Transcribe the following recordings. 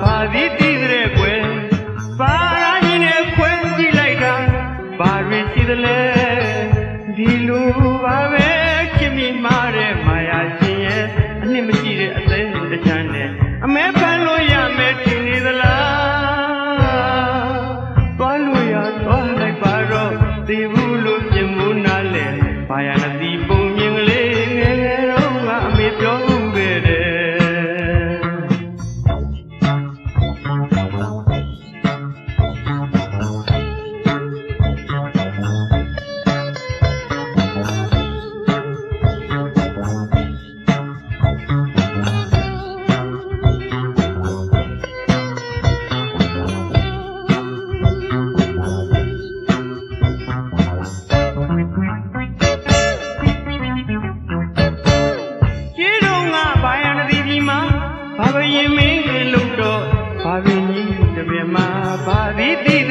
ဘာသည်တည်တဲ့ကွယ်ပါရာကြီးနဲ့ခွဲကြည့်လိုက်တာဘာတွေရှိသလဲဒီလိုပါပဲခင်မိမာတဲ့မာယာရှင်ရဲ့အနှစ်မရှိတဲ့အသေးတစ်ချမ်းနဲ့အမဲဖန်လို့ရမယ်ထင်နေသလားသွားလို့ရသွားလိုက်ပါတော့ဒီဘူးလို့ပြင်မှုနားလဲဘာယာနတိ my body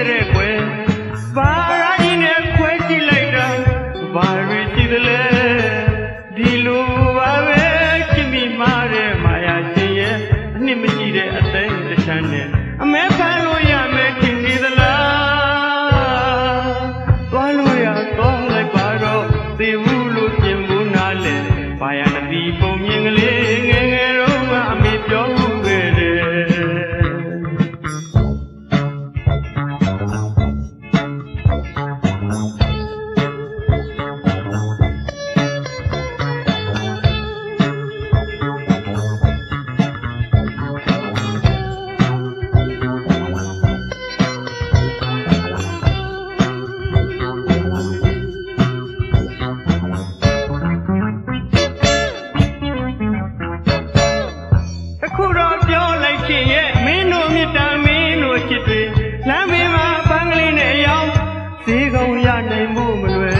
နိုင်မှုမလွယ်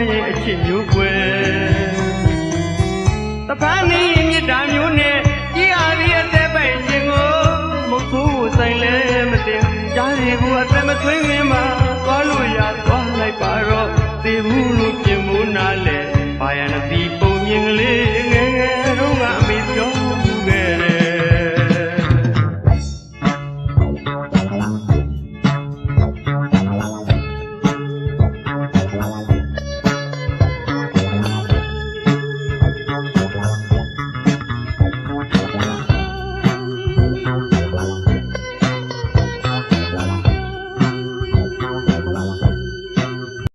မ်းရဲ့အချစ်မျိုးကွယ်တပန်းမင်းရဲ့မြတ်တာမျိုးနဲ့ကြည်အားရဲ့အသက်ပိုင်ရှင်ကိုမဟုတ်ဘူးဆိုင်လဲမတင်ကြားရဘူးအသက်မသွင်းခင်မှာသွားလို့ရသွားလိုက်ပါတော့သေဘူးလို့ပြင်မိုးနာလဲဘာရန်ဒီပုံမြင်ကလေးငယ်ငယ်တော့ငါအမေပြော